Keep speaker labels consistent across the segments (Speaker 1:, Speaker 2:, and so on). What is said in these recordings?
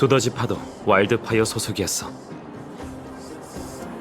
Speaker 1: 두더지 파도 와일드파이어 소속이었어.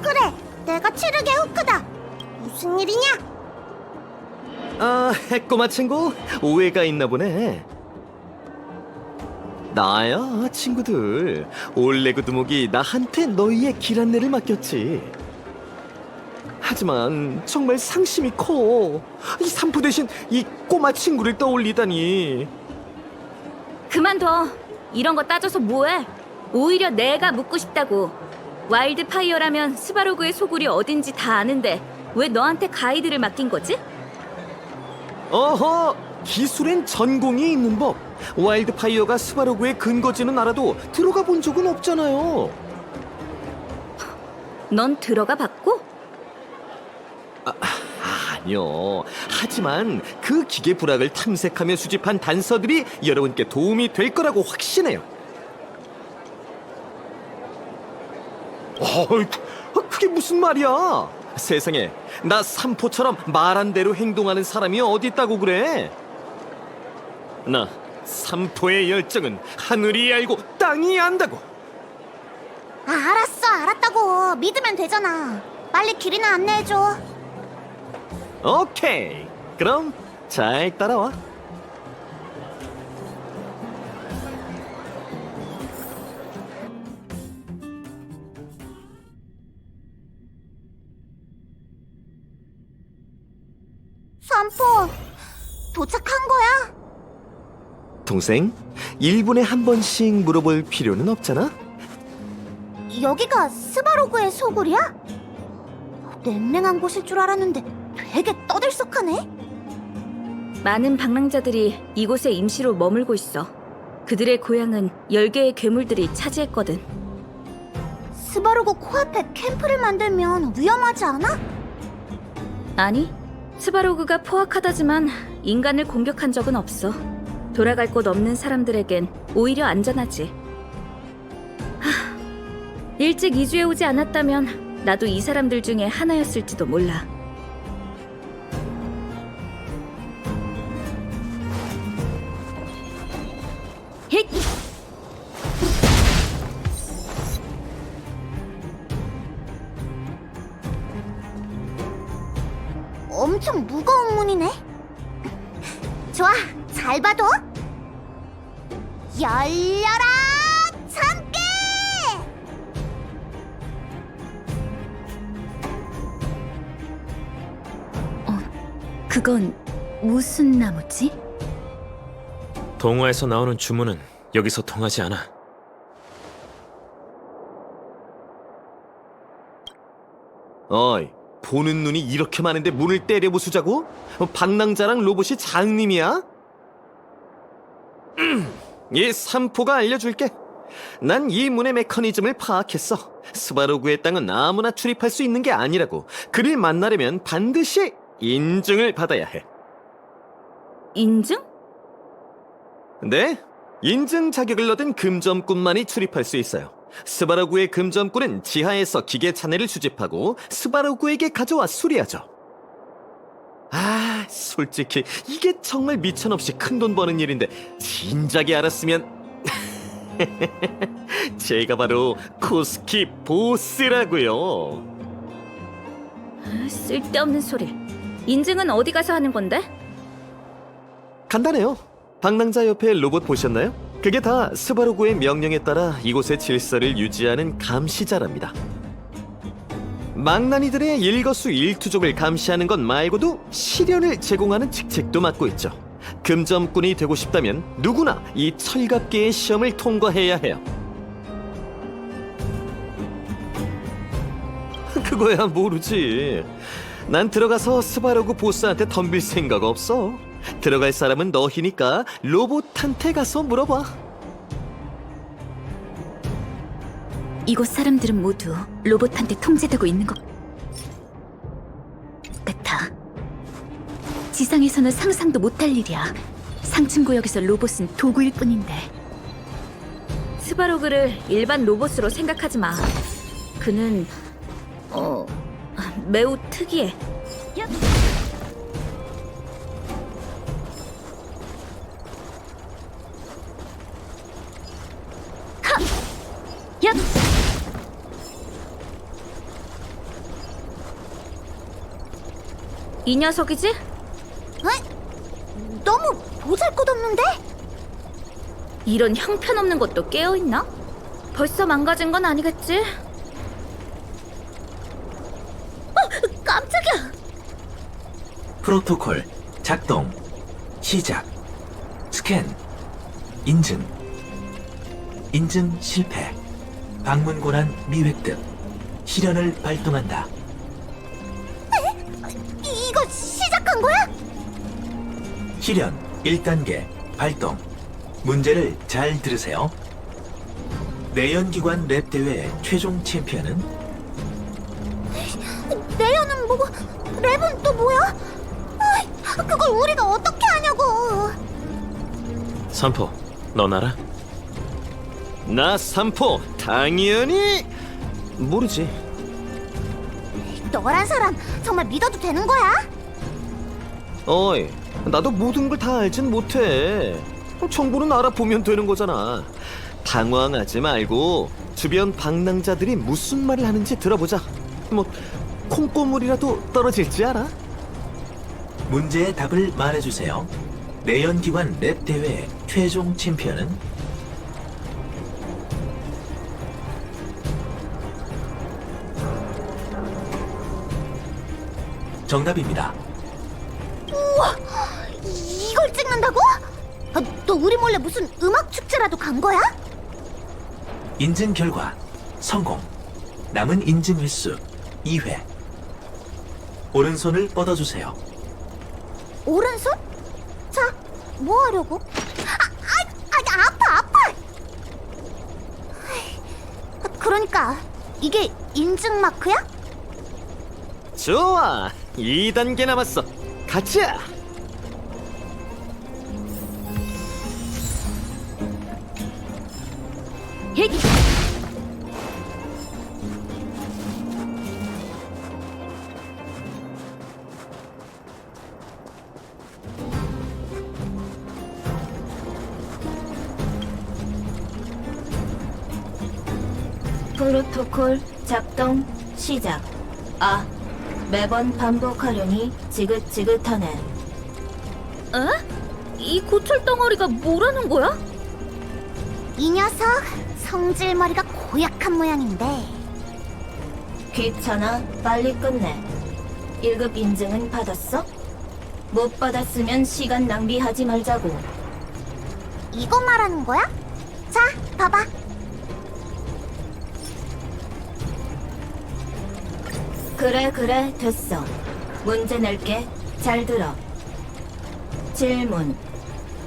Speaker 2: 그래, 내가 치르게 후크다. 무슨 일이냐?
Speaker 3: 아, 꼬마 친구 오해가 있나 보네. 나야 친구들 올레그 두목이 나한테 너희의 길 안내를 맡겼지. 하지만 정말 상심이 커. 이 산포 대신 이 꼬마 친구를 떠올리다니.
Speaker 4: 그만둬. 이런 거 따져서 뭐해? 오히려 내가 묻고 싶다고. 와일드 파이어라면 스바로그의 소굴이 어딘지 다 아는데 왜 너한테 가이드를 맡긴 거지?
Speaker 3: 어허, 기술엔 전공이 있는 법. 와일드파이어가 스바로그의 근거지는 알아도 들어가 본 적은 없잖아요.
Speaker 4: 넌 들어가 봤고?
Speaker 3: 아니요. 하지만 그 기계 불학을 탐색하며 수집한 단서들이 여러분께 도움이 될 거라고 확신해요. 어이, 그게 무슨 말이야? 세상에, 나 삼포처럼 말한 대로 행동하는 사람이 어디 있다고 그래? 나 삼포의 열정은 하늘이 알고 땅이 안다고.
Speaker 2: 아, 알았어, 알았다고. 믿으면 되잖아. 빨리 길이나 안내해줘.
Speaker 3: 오케이. 그럼 잘 따라와.
Speaker 2: 삼포, 도착한 거야?
Speaker 3: 동생, 1분에 한 번씩 물어볼 필요는 없잖아?
Speaker 2: 여기가 스바로그의 소굴이야? 냉랭한 곳일 줄 알았는데 되게 떠들썩하네.
Speaker 4: 많은 방랑자들이 이곳에 임시로 머물고 있어. 그들의 고향은 열개의 괴물들이 차지했거든.
Speaker 2: 스바로그 코앞에 캠프를 만들면 위험하지 않아?
Speaker 4: 아니, 스바로그가 포악하다지만 인간을 공격한 적은 없어. 돌아갈 곳 없는 사람들에겐 오히려 안전하지. 하, 일찍 이주해 오지 않았다면 나도 이 사람들 중에 하나였을지도 몰라. 힛!
Speaker 2: 엄청 무거운 문이네. 좋아, 잘 봐도. 열려라, 참깨!
Speaker 4: 그건 무슨 나무지?
Speaker 1: 동화에서 나오는 주문은 여기서 통하지 않아.
Speaker 3: 어이, 보는 눈이 이렇게 많은데 문을 때려 부수자고? 어, 방랑자랑 로봇이 장님이야? 음, 이 삼포가 알려줄게. 난 이 문의 메커니즘을 파악했어. 스바로그의 땅은 아무나 출입할 수 있는 게 아니라고. 그를 만나려면 반드시 인증을 받아야 해.
Speaker 4: 인증?
Speaker 3: 네? 인증 자격을 얻은 금점꾼만이 출입할 수 있어요. 스바로그의 금점꾼은 지하에서 기계 잔해를 수집하고 스바로그에게 가져와 수리하죠. 아, 솔직히 이게 정말 미천 없이 큰 돈 버는 일인데 진작에 알았으면 제가 바로 코스키 보스라고요.
Speaker 4: 쓸데없는 소리. 인증은 어디 가서 하는 건데?
Speaker 3: 간단해요. 방랑자 옆에 로봇 보셨나요? 그게 다 스바루고의 명령에 따라 이곳의 질서를 유지하는 감시자랍니다. 망나니들의 일거수 일투족을 감시하는 것 말고도 시련을 제공하는 직책도 맡고 있죠. 금점꾼이 되고 싶다면 누구나 이 철갑계의 시험을 통과해야 해요. 그거야 모르지. 난 들어가서 스바로그 보스한테 덤빌 생각 없어. 들어갈 사람은 너희니까 로봇한테 가서 물어봐.
Speaker 4: 이곳 사람들은 모두 로봇한테 통제되고 있는 것 같아. 지상에서는 상상도 못할 일이야. 상층 구역에서 로봇은 도구일 뿐인데. 스바로그를 일반 로봇으로 생각하지 마. 그는 어 매우 특이해.
Speaker 5: 이 녀석이지?
Speaker 2: 에? 너무 보잘것없는데?
Speaker 5: 이런 형편없는 것도 깨어있나? 벌써 망가진 건 아니겠지? 어! 깜짝이야!
Speaker 6: 프로토콜 작동 시작 스캔 인증 인증 실패 방문 권한 미획득 실현을 발동한다 실현 1단계 발동 문제를 잘 들으세요 내연기관 랩 대회 최종 챔피언은
Speaker 2: 내연은 뭐고 랩은 또 뭐야? 아이, 그걸 우리가 어떻게 하냐고.
Speaker 1: 삼포, 넌 알아?
Speaker 3: 나 삼포 당연히 모르지.
Speaker 2: 너란 사람 정말 믿어도 되는 거야?
Speaker 3: 어이, 나도 모든 걸 다 알진 못해. 정보는 알아보면 되는 거잖아. 당황하지 말고 주변 방랑자들이 무슨 말을 하는지 들어보자. 뭐 콩고물이라도 떨어질지 알아?
Speaker 6: 문제의 답을 말해주세요 내연기관 랩 대회 최종 챔피언은 정답입니다.
Speaker 2: 찍는다고? 아, 너 우리 몰래 무슨 음악 축제라도 간 거야?
Speaker 6: 인증 결과 성공. 남은 인증 횟수 2회. 오른손을 뻗어주세요.
Speaker 2: 오른손? 자, 뭐 하려고? 아, 아, 아, 아파, 아파. 아이, 그러니까 이게 인증 마크야?
Speaker 3: 좋아, 2단계 남았어. 가자.
Speaker 4: 프로토콜 작동 시작. 아, 매번 반복하려니 지긋지긋하네.
Speaker 5: 어? 이 고철 덩어리가 뭐라는 거야?
Speaker 2: 이 녀석 성질머리가 고약한 모양인데
Speaker 4: 귀찮아, 빨리 끝내. 1급 인증은 받았어? 못 받았으면 시간 낭비하지 말자고.
Speaker 2: 이거 말하는 거야? 자, 봐봐.
Speaker 4: 그래, 그래, 됐어. 문제 낼게. 잘 들어. 질문.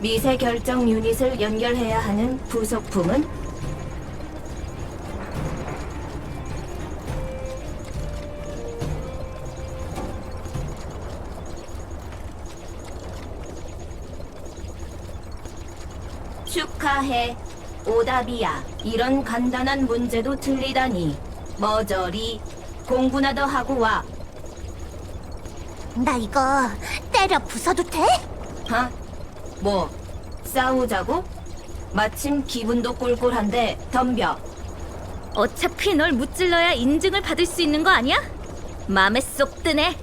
Speaker 4: 미세 결정 유닛을 연결해야 하는 부속품은? 축하해. 오답이야. 이런 간단한 문제도 틀리다니. 머저리. 공부나 더 하고 와.
Speaker 2: 나 이거 때려 부숴도 돼?
Speaker 4: 하? 뭐? 싸우자고? 마침 기분도 꿀꿀한데 덤벼.
Speaker 5: 어차피 널 무찔러야 인증을 받을 수 있는 거 아니야? 맘에 쏙 드네.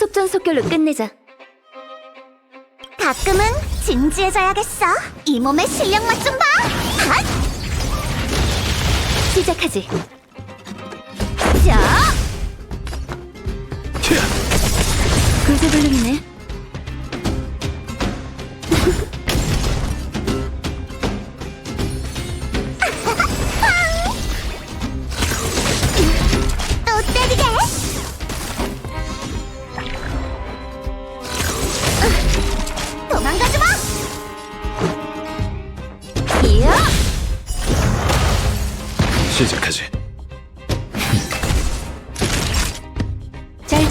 Speaker 5: 속전속결로 끝내자.
Speaker 2: 가끔은 진지해져야겠어. 이 몸의 실력 맛 좀 봐. 핫!
Speaker 5: 시작하지.
Speaker 2: 자,
Speaker 5: 구세블링이네.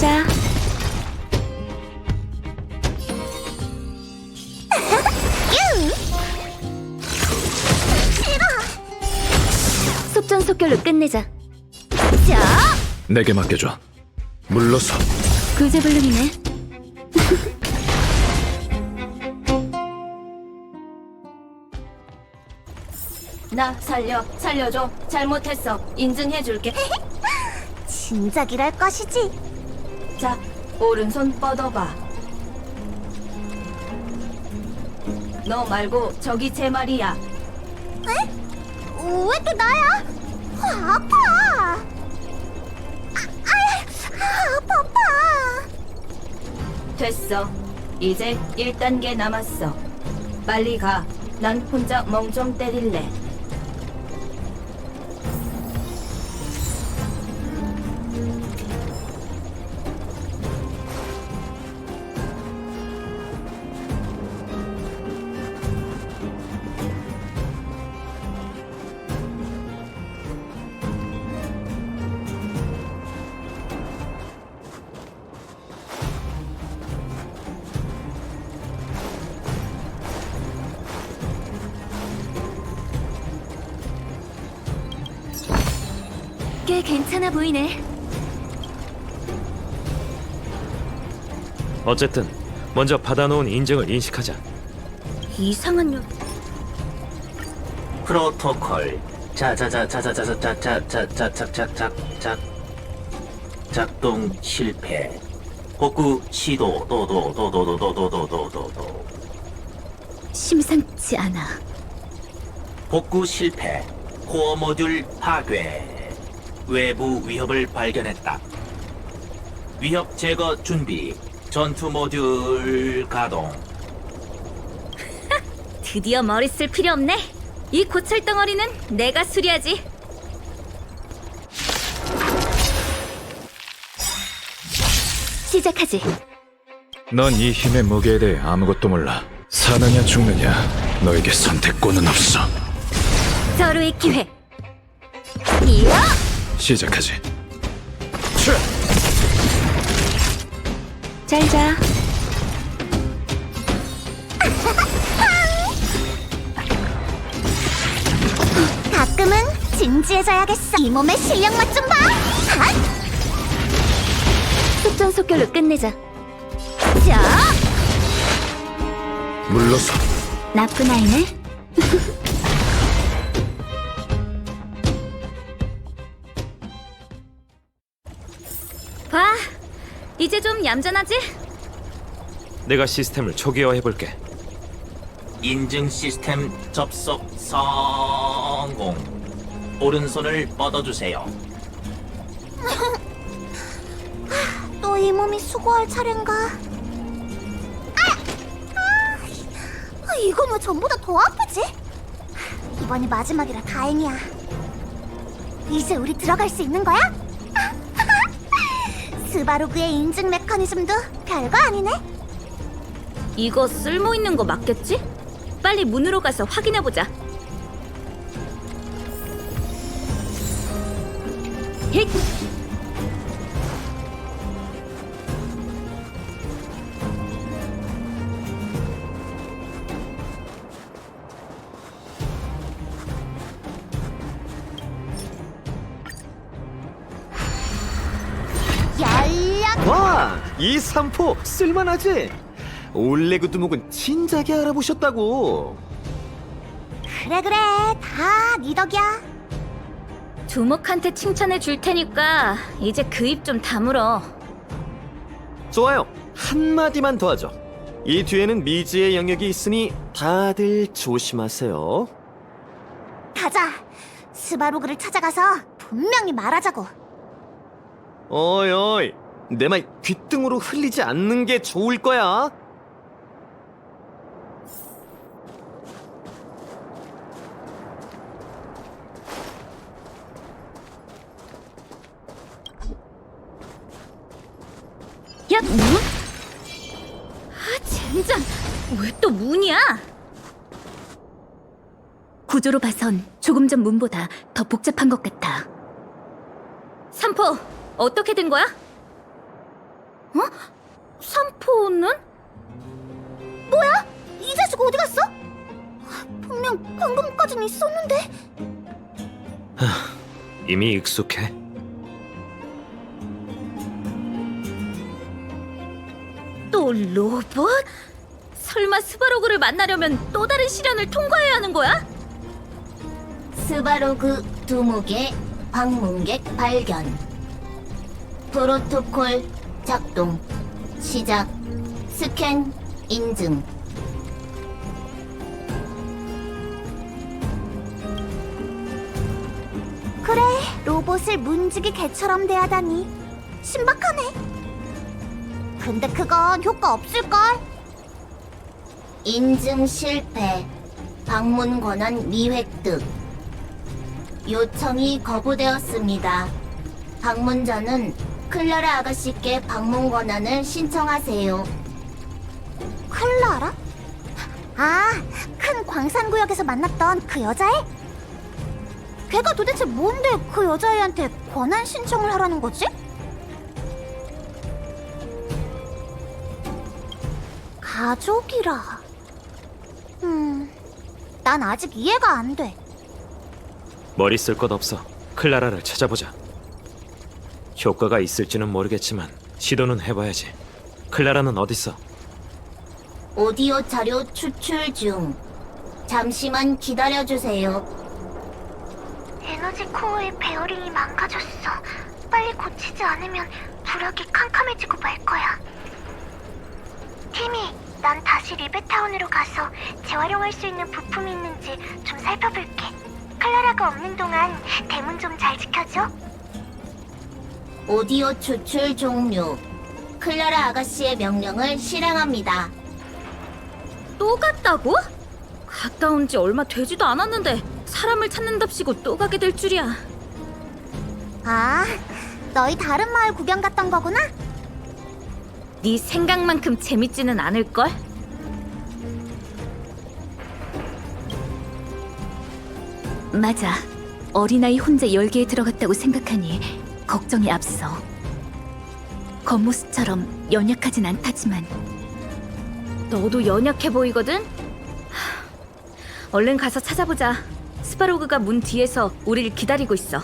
Speaker 5: 가자. 속전속결로 끝내자.
Speaker 2: 자,
Speaker 1: 내게 맡겨줘. 물러서.
Speaker 5: 구제불능이네.
Speaker 4: 나 살려 살려줘 잘못했어 인증해줄게
Speaker 2: 진작이랄 것이지.
Speaker 4: 자, 오른손 뻗어봐. 너 말고 저기 제 말이야.
Speaker 2: 왜또 나야? 아, 아파. 아, 아, 아, 아파, 아파.
Speaker 4: 됐어. 이제 1단계 남았어. 빨리 가. 난 혼자 멍 좀 때릴래.
Speaker 5: 괜찮아 보이네.
Speaker 1: 어쨌든 먼저 받아놓은 인증을 인식하자.
Speaker 5: 이상한 요...
Speaker 6: 프로토콜 자자자자자자자자자자자자자작 작동 실패 복구 시도 도도도도도도도도도도
Speaker 5: 심상치 않아.
Speaker 6: 복구 실패 코어 모듈 파괴 외부 위협을 발견했다 위협 제거 준비 전투 모듈 가동
Speaker 5: 드디어 머리 쓸 필요 없네. 이 고철 덩어리는 내가 수리하지. 시작하지.
Speaker 1: 넌 이 힘의 무게에 대해 아무것도 몰라. 사느냐 죽느냐 너에게 선택권은 없어.
Speaker 5: 서로의 기회. 이어!
Speaker 1: 시작하지.
Speaker 5: 잘 자.
Speaker 2: 가끔은 진지해져야겠어. 이 몸의 실력 맛 좀 봐. 핫!
Speaker 5: 속전속결로 끝내자.
Speaker 2: 자,
Speaker 1: 물러서.
Speaker 5: 나쁜 아이네. 봐, 이제 좀 얌전하지?
Speaker 1: 내가 시스템을 초기화해볼게.
Speaker 6: 인증 시스템 접속 성공 오른손을 뻗어주세요
Speaker 2: 또 이 몸이 수고할 차례인가? 아! 아! 이거 뭐 전보다 더 아프지? 이번이 마지막이라 다행이야. 이제 우리 들어갈 수 있는 거야? 스바로그의 인증 메커니즘도 별거 아니네.
Speaker 5: 이거 쓸모 있는 거 맞겠지? 빨리 문으로 가서 확인해 보자. 힛!
Speaker 3: 이 삼포 쓸만하지? 올레그 두목은 진작에 알아보셨다고.
Speaker 2: 그래 그래 다 네 덕이야.
Speaker 5: 두목한테 칭찬해 줄 테니까 이제 그 입 좀 다물어.
Speaker 3: 좋아요. 한마디만 더 하죠. 이 뒤에는 미지의 영역이 있으니 다들 조심하세요.
Speaker 2: 가자. 스바로그를 찾아가서 분명히 말하자고.
Speaker 3: 어이, 어이. 내 말 귓등으로 흘리지 않는 게 좋을 거야.
Speaker 5: 야, 문? 아, 젠장! 왜 또 문이야? 구조로 봐선 조금 전 문보다 더 복잡한 것 같아. 삼포, 어떻게 된 거야? 어? 삼포는?
Speaker 2: 이 자식 어디 갔어? 분명 방금까진 있었는데.
Speaker 1: 이미 익숙해.
Speaker 5: 또 로봇? 설마 스바로그를 만나려면 또 다른 시련을 통과해야 하는 거야?
Speaker 7: 스바로그 두목의 방문객 발견. 프로토콜 작동. 시작. 스캔 인증.
Speaker 2: 그래, 로봇을 문지기 개처럼 대하다니 신박하네. 근데 그건 효과 없을걸?
Speaker 7: 인증 실패. 방문 권한 미획득. 요청이 거부되었습니다. 방문자는 클라라 아가씨께 방문 권한을 신청하세요.
Speaker 2: 클라라? 아, 큰 광산구역에서 만났던 그 여자애? 걔가 도대체 뭔데 그 여자애한테 권한 신청을 하라는 거지? 가족이라. 음, 난 아직 이해가 안 돼.
Speaker 8: 머리 쓸 것 없어. 클라라를 찾아보자. 효과가 있을지는 모르겠지만 시도는 해봐야지. 클라라는 어딨어?
Speaker 7: 오디오 자료 추출 중. 잠시만 기다려주세요.
Speaker 2: 에너지 코어의 베어링이 망가졌어. 빨리 고치지 않으면 부력이 캄캄해지고 말 거야. 티미, 난 다시 리베타운으로 가서 재활용할 수 있는 부품이 있는지 좀 살펴볼게. 클라라가 없는 동안 대문 좀 잘 지켜줘.
Speaker 7: 오디오 추출 종료. 클라라 아가씨의 명령을 실행합니다.
Speaker 4: 또 갔다고? 갔다 온 지 얼마 되지도 않았는데 사람을 찾는답시고 또 가게 될 줄이야.
Speaker 2: 아, 너희 다른 마을 구경 갔던 거구나?
Speaker 4: 네 생각만큼 재밌지는 않을걸?
Speaker 9: 맞아. 어린아이 혼자 열기에 들어갔다고 생각하니 걱정이 앞서. 겉모습처럼 연약하진 않다지만
Speaker 4: 너도 연약해 보이거든? 하, 얼른 가서 찾아보자. 스파로그가 문 뒤에서 우리를 기다리고 있어.